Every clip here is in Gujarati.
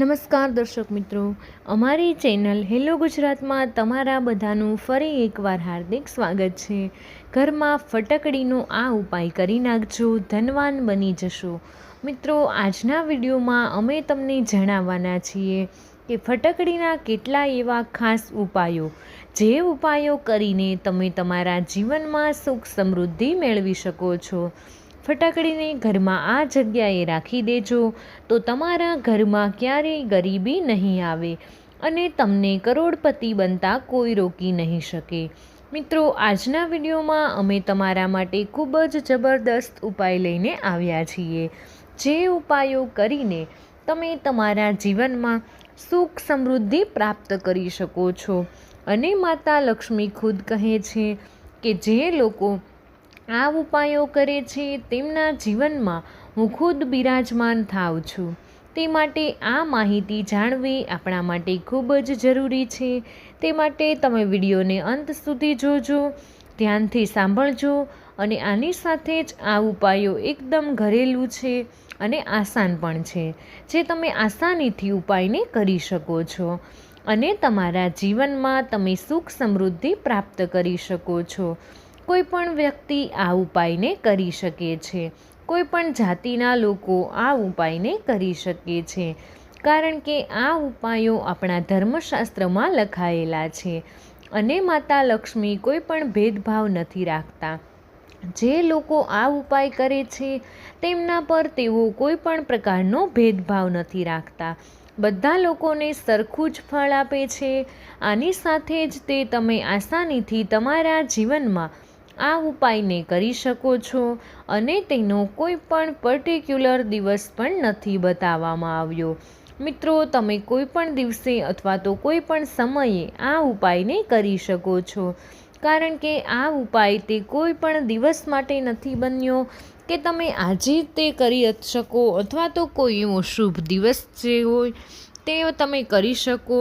નમસ્કાર દર્શક મિત્રો. અમારી ચેનલ હેલો ગુજરાતમાં તમારા બધાનું ફરી એકવાર હાર્દિક સ્વાગત છે. ઘરમાં ફટકડીનો આ ઉપાય કરી નાખજો, ધનવાન બની જશો. મિત્રો, આજના વિડીયોમાં અમે તમને જણાવવાના છીએ કે ફટકડીના કેટલા એવા ખાસ ઉપાયો, જે ઉપાયો કરીને તમે તમારા જીવનમાં સુખ સમૃદ્ધિ મેળવી શકો છો. ફટાકડીને ઘરમાં આ જગ્યાએ રાખી દેજો. તો તમારા ઘરમાં ક્યારેય ગરીબી નહીં આવે અને તમને કરોડપતિ બનતા કોઈ રોકી નહીં શકે. મિત્રો, આજના વિડીયોમાં અમે તમારા માટે ખૂબ જ જબરદસ્ત ઉપાય લઈને આવ્યા છીએ. જે ઉપાયો કરીને તમે તમારા જીવનમાં સુખ સમૃદ્ધિ પ્રાપ્ત કરી શકો છો. અને માતા લક્ષ્મી ખુદ કહે છે કે જે લોકો આ ઉપાયો કરે છે તેમના જીવનમાં હું ખુદ બિરાજમાન થાઉં છું. તે માટે આ માહિતી જાણવી આપણા માટે ખૂબ જ જરૂરી છે. તે માટે તમે વિડીયોને અંત સુધી જોજો, ધ્યાનથી સાંભળજો અને આની સાથે જ આ ઉપાયો એકદમ ઘરેલું છે અને આસાન પણ છે, જે તમે આસાનીથી ઉપાયને કરી શકો છો અને તમારા જીવનમાં તમે સુખ સમૃદ્ધિ પ્રાપ્ત કરી શકો છો. કોઈ પણ વ્યક્તિ આ ઉપાયને કરી શકે છે. કોઈ પણ જાતિના લોકો આ ઉપાયને કરી શકે છે. કારણ કે આ ઉપાયો આપણા ધર્મશાસ્ત્રમાં લખાયેલા છે અને માતા લક્ષ્મી કોઈ પણ ભેદભાવ નથી રાખતા. જે લોકો આ ઉપાય કરે છે, તેમના પર તેઓ કોઈ પણ પ્રકારનો ભેદભાવ નથી રાખતા. બધા લોકોને સરખું જ ફળ આપે છે. આની સાથે જ તે તમે આસાનીથી તમારા જીવનમાં આ ઉપાયને કરી શકો છો અને તેનો કોઈ પણ પર્ટિક્યુલર દિવસ પણ નથી બતાવવામાં આવ્યો. મિત્રો, તમે કોઈ પણ દિવસે અથવા તો કોઈ પણ સમયે આ ઉપાયને કરી શકો છો. કારણ કે આ ઉપાય તે કોઈ પણ દિવસ માટે નથી બન્યો કે તમે આજે તે કરી શકો અથવા તો કોઈ એવો શુભ દિવસ જે હોય, તે તમે કરી શકો.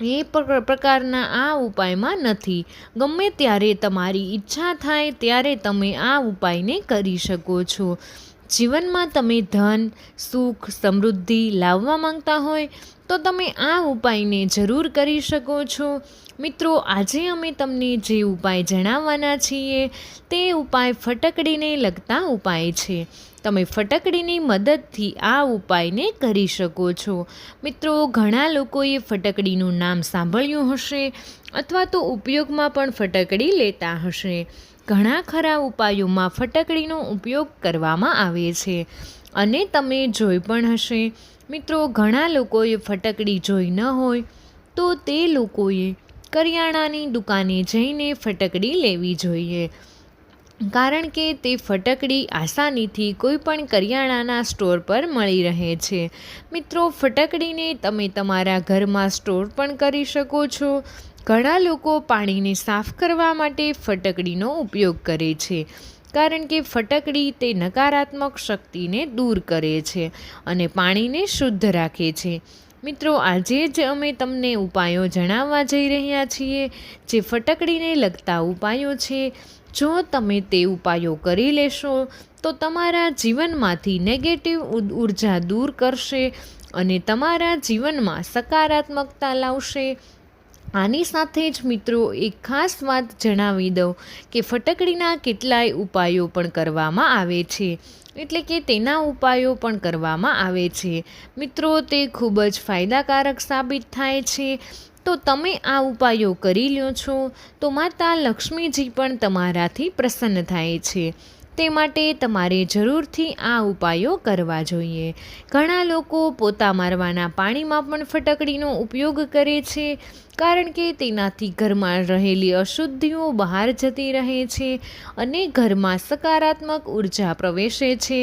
એ પ્રકારના આ ઉપાયમાં નથી. ગમે ત્યારે તમારી ઈચ્છા થાય ત્યારે તમે આ ઉપાયને કરી શકો છો. જીવનમાં તમે ધન, સુખ, સમૃદ્ધિ લાવવા માંગતા હોય તો તમે આ ઉપાયને જરૂર કરી શકો છો. મિત્રો, આજે અમે તમને જે ઉપાય જણાવવાના છીએ તે ઉપાય ફટકડીને લગતા ઉપાય છે. તમે ફટકડીની મદદથી આ ઉપાયને કરી શકો છો. મિત્રો, ઘણા લોકોએ ફટકડીનું નામ સાંભળ્યું હશે અથવા તો ઉપયોગમાં પણ ફટકડી લેતા હશે. ઘણા ખરા ઉપાયોમાં ફટકડીનો ઉપયોગ કરવામાં આવે છે અને તમે જોઈ પણ હશે. મિત્રો, ઘણા લોકોએ ફટકડી જોઈ ન હોય તો તે લોકોએ કરિયાણાની દુકાને જઈને ફટકડી લેવી જોઈએ. કારણ કે તે ફટકડી આસાનીથી કોઈપણ કરિયાણાના સ્ટોર પર મળી રહે છે. મિત્રો, ફટકડીને તમે તમારા ઘરમાં સ્ટોર પણ કરી શકો છો. ઘણા લોકો પાણીને સાફ કરવા માટે ફટકડીનો ઉપયોગ કરે છે, કારણ કે ફટકડી તે નકારાત્મક શક્તિને દૂર કરે છે અને પાણીને શુદ્ધ રાખે છે. મિત્રો, આજે જ અમે તમને ઉપાયો જણાવવા જઈ રહ્યા છીએ જે ફટકડીને લગતા ઉપાયો છે. જો તમે તે ઉપાયો કરી લેશો, તો તમારા જીવનમાંથી નેગેટિવ ઊર્જા દૂર કરશે અને તમારા જીવનમાં સકારાત્મકતા લાવશે. આની સાથે જ મિત્રો, એક ખાસ વાત જણાવી દઉં કે ફટકડીના કેટલાય ઉપાયો પણ કરવામાં આવે છે. એટલે કે તેના ઉપાયો પણ કરવામાં આવે છે. મિત્રો, તે ખૂબ જ ફાયદાકારક સાબિત થાય છે. તો તમે આ ઉપાયો કરી લ્યો છો તો માતા લક્ષ્મીજી પણ તમારાથી પ્રસન્ન થાય છે. તે માટે તમારે જરૂરથી આ ઉપાયો કરવા જોઈએ. ઘણા લોકો પોતા મારવાના પાણીમાં પણ ફટકડીનો ઉપયોગ કરે છે, કારણ કે તેનાથી ઘરમાં રહેલી અશુદ્ધિઓ બહાર જતી રહે છે અને ઘરમાં સકારાત્મક ઊર્જા પ્રવેશે છે.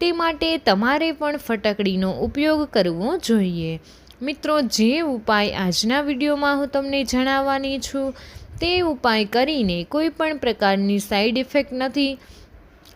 તે માટે તમારે પણ ફટકડીનો ઉપયોગ કરવો જોઈએ. મિત્રો, જે ઉપાય આજના વિડીયોમાં હું તમને જણાવવાની છું, તે ઉપાય કરીને કોઈ પણ પ્રકારની સાઈડ ઇફેક્ટ નથી.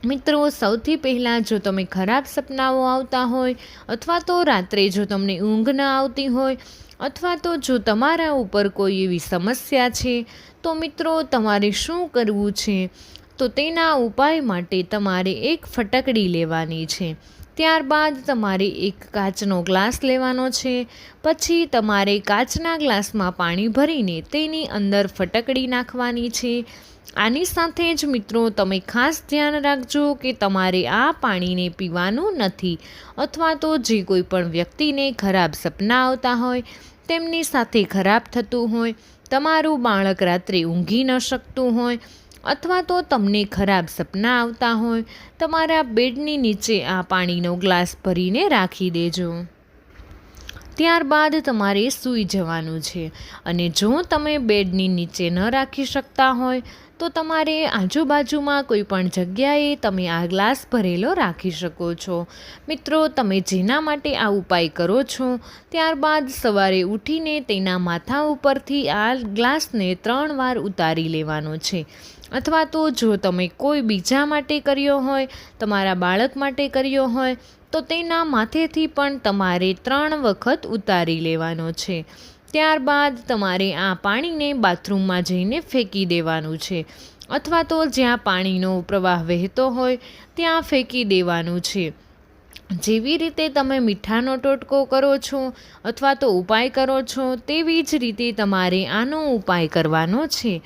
મિત્રો, સૌથી પહેલાં જો તમે ખરાબ સપનાઓ આવતા હોય અથવા તો રાત્રે જો તમને ઊંઘ ન આવતી હોય અથવા તો જો તમારા ઉપર કોઈ એવી સમસ્યા છે, તો મિત્રો તમારે શું કરવું છે? તો તેના ઉપાય માટે તમારે એક ફટકડી લેવાની છે. ત્યારબાદ તમારે એક કાચનો ગ્લાસ લેવાનો છે. પછી તમારે કાચના ગ્લાસમાં પાણી ભરીને તેની અંદર ફટકડી નાખવાની છે. આની સાથે જ મિત્રો, તમે ખાસ ધ્યાન રાખજો કે તમારે આ પાણીને પીવાનું નથી અથવા તો જે કોઈ પણ વ્યક્તિને ખરાબ સપના આવતા હોય, તેમની સાથે ખરાબ થતું હોય, તમારું બાળક રાત્રે ઊંઘી ન શકતું હોય અથવા તો તમને ખરાબ સપના આવતા હોય, તમારા બેડની નીચે આ પાણીનો ગ્લાસ ભરીને રાખી દેજો. ત્યારબાદ તમારે સૂઈ જવાનું છે અને જો તમે બેડની નીચે ન રાખી શકતા હોય તો તમારે આજુબાજુમાં કોઈ પણ જગ્યાએ તમે આ ગ્લાસ ભરેલો રાખી શકો છો. મિત્રો, તમે જેના માટે આ ઉપાય કરો છો, ત્યારબાદ સવારે ઉઠીને તેના માથા ઉપરથી આ ગ્લાસને ત્રણ વાર ઉતારી લેવાનો છે. અથવા તો જો તમે કોઈ બીજા માટે કર્યો હોય, તમારા બાળક માટે કર્યો હોય, તો તેના માથેથી પણ તમારે ત્રણ વખત ઉતારી લેવાનો છે. ત્યારબાદ તમારે આ પાણીને બાથરૂમમાં જઈને ફેંકી દેવાનું છે. અથવા તો જ્યાં પાણીનો પ્રવાહ વહેતો હોય, ત્યાં ફેંકી દેવાનું છે. જેવી રીતે તમે મીઠાનો ટોટકો કરો છો અથવા તો ઉપાય કરો છો, તેવી જ રીતે તમારે આનો ઉપાય કરવાનો છે.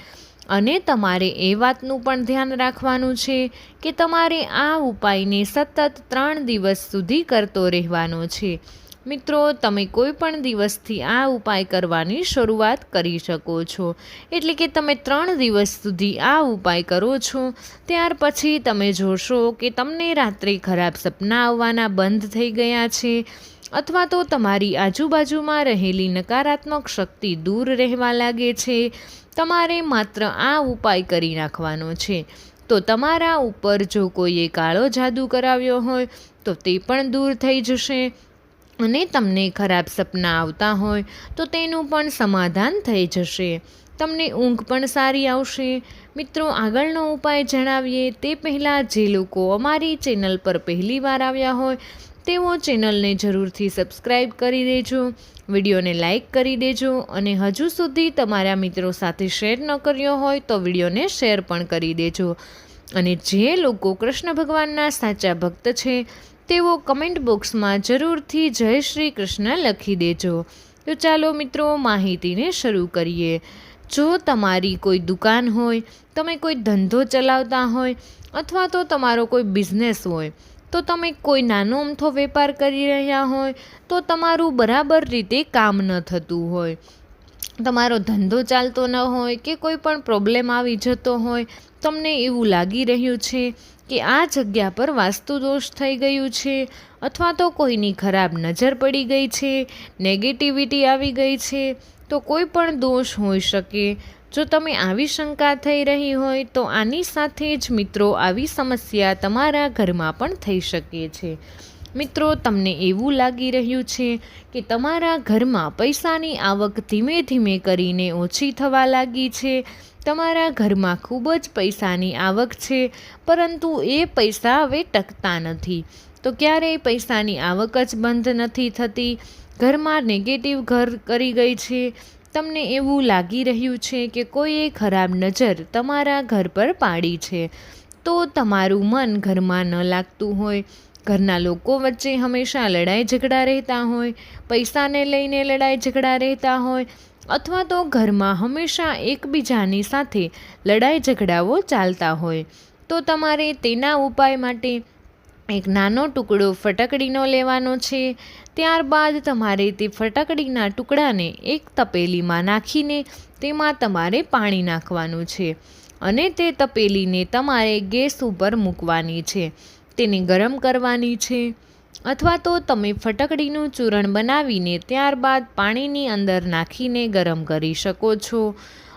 અને તમારે એ વાતનું પણ ધ્યાન રાખવાનું છે કે તમારે આ ઉપાયને સતત ત્રણ દિવસ સુધી કરતો રહેવાનો છે. મિત્રો, તમે કોઈ પણ દિવસથી આ ઉપાય કરવાની શરૂઆત કરી શકો છો. એટલે કે તમે ત્રણ દિવસ સુધી આ ઉપાય કરો છો. ત્યાર પછી તમે જોશો કે તમને રાત્રે ખરાબ સપના આવવાના બંધ થઈ ગયા છે અથવા તો તમારી આજુબાજુમાં રહેલી નકારાત્મક શક્તિ દૂર રહેવા લાગે છે. તમારે માત્ર આ ઉપાય કરી નાખવાનો છે. તો તમારા ઉપર જો કોઈએ કાળો જાદુ કરાવ્યો હોય, તો તે પણ દૂર થઈ જશે. અને તમને ખરાબ સપના આવતા હોય, તો તેનું પણ સમાધાન થઈ જશે. તમને ઊંઘ પણ સારી આવશે. મિત્રો, આગળનો ઉપાય જણાવીએ. તે પહેલાં જે લોકો અમારી ચેનલ પર પહેલીવાર આવ્યા હોય, તેઓ ચેનલને જરૂરથી સબસ્ક્રાઈબ કરી દેજો, વિડીયોને લાઇક કરી દેજો અને હજુ સુધી તમારા મિત્રો સાથે શેર ન કર્યો હોય, તો વિડીયોને શેર પણ કરી દેજો. અને જે લોકો કૃષ્ણ ભગવાનના સાચા ભક્ત છે તેઓ કમેન્ટ બોક્સમાં જરૂરથી જય શ્રી કૃષ્ણ લખી દેજો. તો ચાલો મિત્રો, માહિતીને શરૂ કરીએ. જો તમારી કોઈ દુકાન હોય, તમે કોઈ ધંધો ચલાવતા હોય, અથવા તો તમારો કોઈ બિઝનેસ હોય, તો તમે કોઈ નાનો અમથો વેપાર કરી રહ્યા હોય, તો તમારું બરાબર રીતે કામ ન થતું હોય. તમારો ધંધો ચાલતો ન હોય કે કોઈ પણ પ્રોબ્લેમ આવી જતો હોય, તમને એવું લાગી રહ્યું છે કે આ જગ્યા પર વાસ્તુ દોષ થઈ ગયું છે અથવા તો કોઈની ખરાબ નજર પડી ગઈ છે નેગેટિવિટી આવી ગઈ છે, તો કોઈ પણ દોષ હોઈ શકે. જો તમે આવી શંકા થઈ રહી હોય તો આની સાથે જ મિત્રો આવી સમસ્યા તમારા ઘરમાં પણ થઈ શકે છે. મિત્રો, તમને એવું લાગી રહ્યું છે કે તમારા ઘરમાં પૈસાની આવક ધીમે ધીમે કરીને ઓછી થવા લાગી છે. તમારા ઘરમાં ખૂબ જ પૈસાની આવક છે, પરંતુ એ પૈસા હવે ટકતા નથી. તો ક્યારેય પૈસાની આવક જ બંધ નથી થતી? ઘરમાં નેગેટિવ ઘર કરી ગઈ છે. તમને એવું લાગી રહ્યું છે કે કોઈએ ખરાબ નજર તમારા ઘર પર પાડી છે? તો તમારું મન ઘરમાં ન લાગતું હોય. ઘરના લોકો વચ્ચે હંમેશા લડાઈ ઝઘડા રહેતા હોય, પૈસાને લઈને લડાઈ ઝઘડા રહેતા હોય, અથવા તો ઘરમાં હંમેશા એકબીજાની સાથે લડાઈ ઝઘડાઓ ચાલતા હોય. તો તમારે તેના ઉપાય માટે એક નાનો ટુકડો ફટકડીનો લેવાનો છે. ત્યારબાદ તમારે તે ફટકડીના ટુકડાને એક તપેલીમાં નાખીને તેમાં તમારે પાણી નાખવાનું છે. અને તે તપેલીને તમારે ગેસ ઉપર મૂકવાની છે. તેને ગરમ કરવાની છે અથવા તો તમે ફટકડીનું ચૂરણ બનાવીને ત્યારબાદ પાણીની અંદર નાખીને ગરમ કરી શકો છો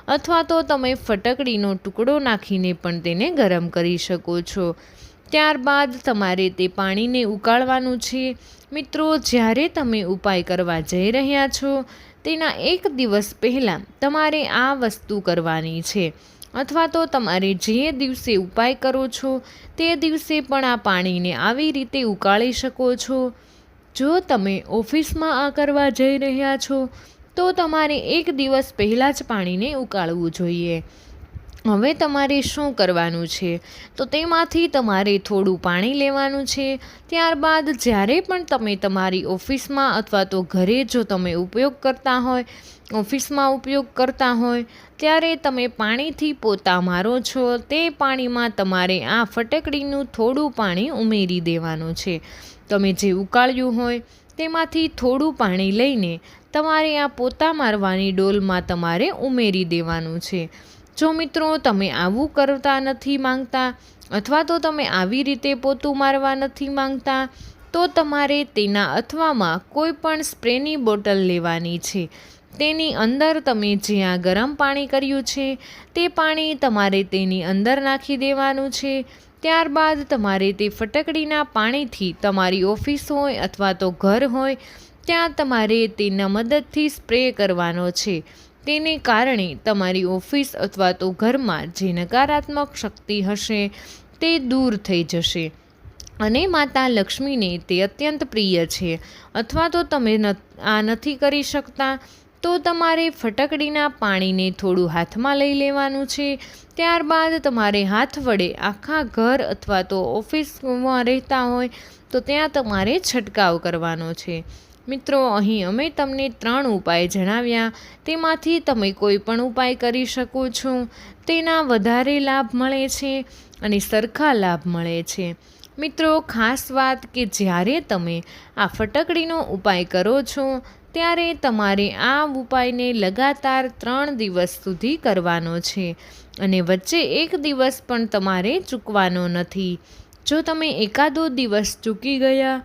અથવા તો તમે ફટકડીનો ટુકડો નાખીને પણ તેને ગરમ કરી શકો છો. ત્યારબાદ તમારે તે પાણીને ઉકાળવાનું છે. મિત્રો, જ્યારે તમે ઉપાય કરવા જઈ રહ્યા છો, તેના એક દિવસ પહેલાં તમારે આ વસ્તુ કરવાની છે. અથવા તો તમારે જે દિવસે ઉપાય કરો છો, તે દિવસે પણ આ પાણીને આવી રીતે ઉકાળી શકો છો. જો તમે ઓફિસમાં આ કરવા જઈ રહ્યા છો, તો તમારે એક દિવસ પહેલાં જ પાણીને ઉકાળવું જોઈએ. હવે તમારે શું કરવાનું છે? તો તેમાંથી તમારે થોડું પાણી લેવાનું છે. ત્યારબાદ જ્યારે પણ તમે તમારી ઓફિસમાં અથવા તો ઘરે જો તમે ઉપયોગ કરતા હોય, ઓફિસમાં ઉપયોગ કરતા હોય, ત્યારે તમે પાણીથી પોતા મારો છો. તે પાણીમાં તમારે આ ફટકડીનું થોડું પાણી ઉમેરી દેવાનું છે. તમે જે ઉકાળ્યું હોય, તેમાંથી થોડું પાણી લઈને તમારે આ પોતા મારવાની ડોલમાં તમારે ઉમેરી દેવાનું છે. જો મિત્રો તમે આવું કરતા નથી માંગતા અથવા તો તમે આવી રીતે પોતું મારવા નથી માંગતા, તો તમારે તેના અથવામાં કોઈ પણ સ્પ્રેની બોટલ લેવાની છે. તેની અંદર તમે જ્યાં ગરમ પાણી કર્યું છે, તે પાણી તમારે તેની અંદર નાખી દેવાનું છે. ત્યારબાદ તમારે તે ફટકડીના પાણીથી તમારી ઓફિસ હોય અથવા તો ઘર હોય, ત્યાં તમારે તેના મદદથી સ્પ્રે કરવાનો છે. તેને કારણે તમારી ઓફિસ અથવા તો ઘરમાં જે નકારાત્મક શક્તિ હશે તે દૂર થઈ જશે. અને માતા લક્ષ્મીને તે અત્યંત પ્રિય છે. અથવા તો તમે આ નથી કરી શકતા, તો તમારે ફટકડીના પાણીને થોડું હાથમાં લઈ લેવાનું છે. ત્યારબાદ તમારે હાથ વડે આખા ઘર અથવા તો ઓફિસમાં રહેતા હોય, તો ત્યાં તમારે છંટકાવ કરવાનો છે. મિત્રો, અહીં અમે તમને ત્રણ ઉપાય જણાવ્યા. તેમાંથી તમે કોઈ પણ ઉપાય કરી શકો છો. તેના વધારે લાભ મળે છે અને સરખા લાભ મળે છે. મિત્રો, ખાસ વાત કે જ્યારે તમે આ ફટકડીનો ઉપાય કરો છો, ત્યારે તમારે આ ઉપાયને લગાતાર ત્રણ દિવસ સુધી કરવાનો છે અને વચ્ચે એક દિવસ પણ તમારે ચૂકવાનો નથી. જો તમે એકાદો દિવસ ચૂકી ગયા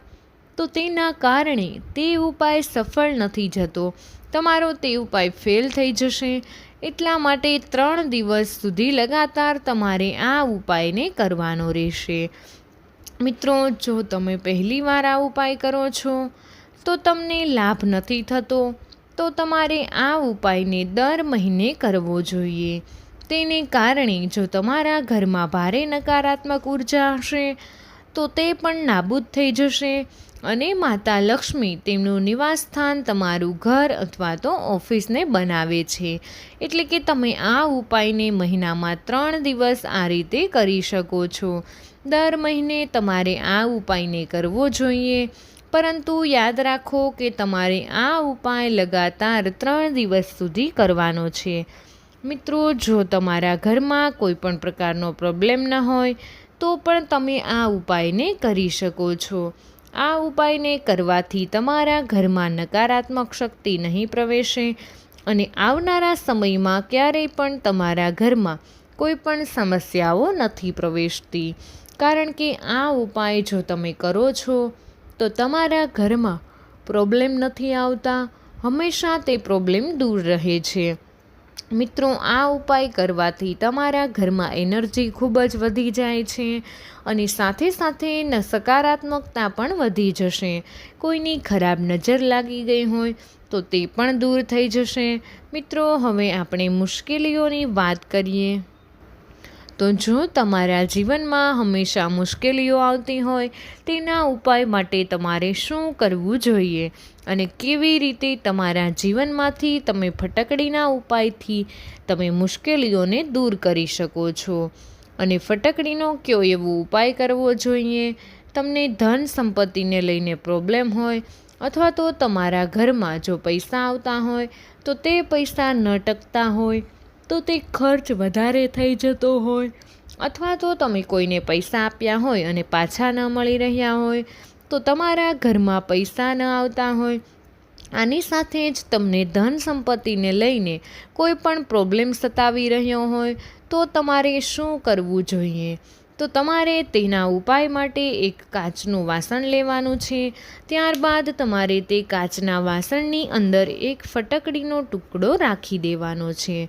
તો તેના કારણે તે ઉપાય સફળ નથી જતો. તમારો તે ઉપાય ફેલ થઈ જશે. એટલા માટે ત્રણ દિવસ સુધી લગાતાર તમારે આ ઉપાયને કરવાનો રહેશે. મિત્રો, જો તમે પહેલીવાર આ ઉપાય કરો છો, તો તમને લાભ નથી થતો, તો તમારે આ ઉપાયને દર મહિને કરવો જોઈએ. તેને કારણે જો તમારા ઘરમાં ભારે નકારાત્મક ઊર્જા હશે, તો તે પણ નાબૂદ થઈ જશે. અને માતા લક્ષ્મી તેમનું નિવાસસ્થાન તમારું ઘર અથવા તો ઓફિસને બનાવે છે. એટલે કે તમે આ ઉપાયને મહિનામાં ત્રણ દિવસ આ રીતે કરી શકો છો. દર મહિને તમારે આ ઉપાયને કરવો જોઈએ. પરંતુ યાદ રાખો કે તમારે આ ઉપાય લગાતાર ત્રણ દિવસ સુધી કરવાનો છે. મિત્રો, જો તમારા ઘરમાં કોઈ પણ પ્રકારનો પ્રોબ્લેમ ન હોય, તો પણ તમે આ ઉપાયને કરી શકો છો. આ ઉપાયને કરવાથી તમારા ઘરમાં નકારાત્મક શક્તિ નહીં પ્રવેશે અને આવનારા સમયમાં ક્યારેય પણ તમારા ઘરમાં કોઈ પણ સમસ્યાઓ નથી પ્રવેશતી. કારણ કે આ ઉપાય જો તમે કરો છો, તો તમારા ઘરમાં પ્રોબ્લેમ નથી આવતા, હંમેશા તે પ્રોબ્લેમ દૂર રહે છે. મિત્રો, આ ઉપાય કરવાથી તમારા ઘરમાં એનર્જી ખૂબ જ વધી જાય છે અને સાથે સાથે સકારાત્મકતા પણ વધી જશે. કોઈની ખરાબ નજર લાગી ગઈ હોય તો તે પણ દૂર થઈ જશે. મિત્રો, હવે આપણે મુશ્કેલીઓની વાત કરીએ. તો જો તમારા જીવનમાં હંમેશા મુશ્કેલીઓ આવતી હોય, તેના ઉપાય માટે તમારે શું કરવું જોઈએ? અને કેવી રીતે તમારા જીવનમાંથી તમે ફટકડીના ઉપાયથી તમે મુશ્કેલીઓને દૂર કરી શકો છો? અને ફટકડીનો કયો એવો ઉપાય કરવો જોઈએ? તમને ધન સંપત્તિને લઈને પ્રોબ્લેમ હોય અથવા તો તમારા ઘરમાં જો પૈસા આવતા હોય, તો તે પૈસા ન ટકતા હોય તો તે ખર્ચ વધારે થઈ જતો હોય. અથવા તો તમે કોઈને પૈસા આપ્યા હોય અને પાછા ન મળી રહ્યા હોય, તો તમારા ઘરમાં પૈસા ન આવતા હોય. આની સાથે જ તમને ધન સંપત્તિને લઈને કોઈ પણ પ્રોબ્લેમ સતાવી રહ્યો હોય, તો તમારે શું કરવું જોઈએ? તો તમારે તેના ઉપાય માટે એક કાચનું વાસણ લેવાનું છે. ત્યારબાદ તમારે તે કાચના વાસણની અંદર એક ફટકડીનો ટુકડો રાખી દેવાનો છે.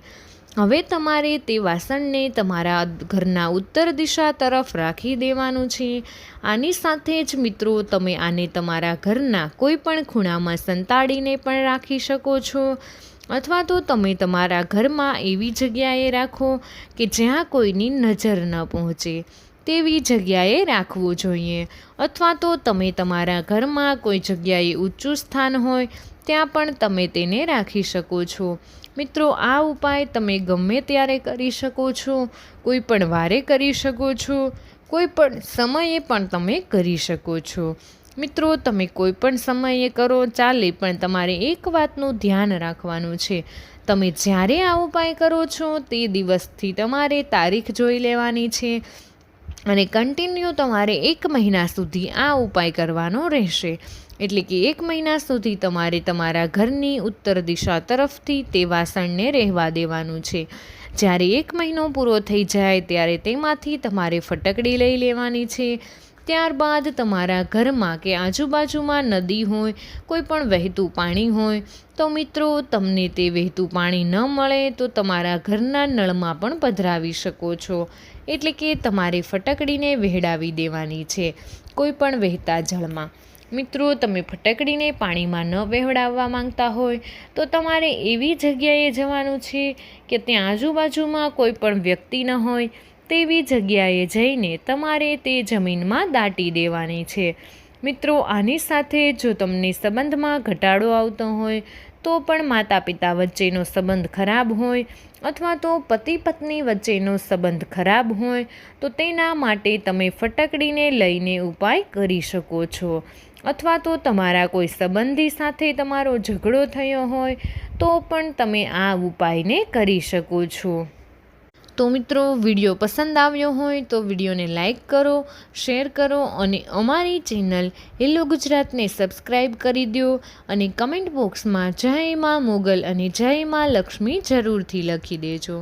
હવે તમારે તે વાસણને તમારા ઘરના ઉત્તર દિશા તરફ રાખી દેવાનું છે. આની સાથે જ મિત્રો, તમે આને તમારા ઘરના કોઈ પણ ખૂણામાં સંતાડીને પણ રાખી શકો છો. અથવા તો તમે તમારા ઘરમાં એવી જગ્યાએ રાખો કે જ્યાં કોઈની નજર ન પહોંચે. તેવી જગ્યાએ રાખવું જોઈએ. અથવા તો તમે તમારા ઘરમાં કોઈ જગ્યાએ ઊંચું સ્થાન હોય, ત્યાં પણ તમે તેને રાખી શકો છો. મિત્રો, આ ઉપાય તમે ગમે ત્યારે કરી શકો છો, કોઈ પણ વારે કરી શકો છો, કોઈ પણ સમયે પણ તમે કરી શકો છો. મિત્રો, તમે કોઈ પણ સમયે કરો, ચાલે, પણ તમારે એક વાતનું ધ્યાન રાખવાનું છે. તમે જ્યારે આ ઉપાય કરો છો, તે દિવસથી તમારે તારીખ જોઈ લેવાની છે. અને કન્ટિન્યુ તમારે એક મહિના સુધી આ ઉપાય કરવાનો રહેશે. એટલે કે એક મહિના સુધી તમારે તમારા ઘરની ઉત્તર દિશા તરફથી તે વાસણને રહેવા દેવાનું છે. જ્યારે એક મહિનો પૂરો થઈ જાય ત્યારે તેમાંથી તમારે ફટકડી લઈ લેવાની છે. ત્યારબાદ તમારા ઘરમાં કે આજુબાજુમાં નદી હોય, કોઈ પણ વહેતું પાણી હોય, તો મિત્રો તમને તે વહેતું પાણી ન મળે તો તમારા ઘરના નળમાં પણ પધરાવી શકો છો. એટલે કે તમારે ફટકડીને વહેડાવી દેવાની છે, કોઈ પણ વહેતા જળમાં. મિત્રો, તમે ફટકડીને પાણીમાં ન વહેવડાવવા માંગતા હોય, તો તમારે એવી જગ્યાએ જવાનું છે કે ત્યાં આજુબાજુમાં કોઈ પણ વ્યક્તિ ન હોય તેવી જગ્યાએ જઈને તમારે તે જમીનમાં દાટી દેવાની છે. મિત્રો, આની સાથે જો તમને સંબંધમાં ઘટાડો આવતો હોય, તો પણ માતા પિતા વચ્ચેનો સંબંધ ખરાબ હોય અથવા તો પતિ પત્ની વચ્ચેનો સંબંધ ખરાબ હોય, તો તેના માટે તમે ફટકડીને લઈને ઉપાય કરી શકો છો. અથવા તો તમારા કોઈ સંબંધી સાથે તમારો ઝઘડો થયો હોય, તો પણ તમે આ ઉપાયને કરી શકો છો. તો મિત્રો, વીડિયો પસંદ આવ્યો હોય તો વિડીયોને લાઇક કરો, શેર કરો અને અમારી ચેનલ હેલો ગુજરાતને સબસ્ક્રાઈબ કરી દો અને કમેન્ટ બોક્સમાં જય માં મોગલ અને જય માં લક્ષ્મી જરૂરથી લખી દેજો.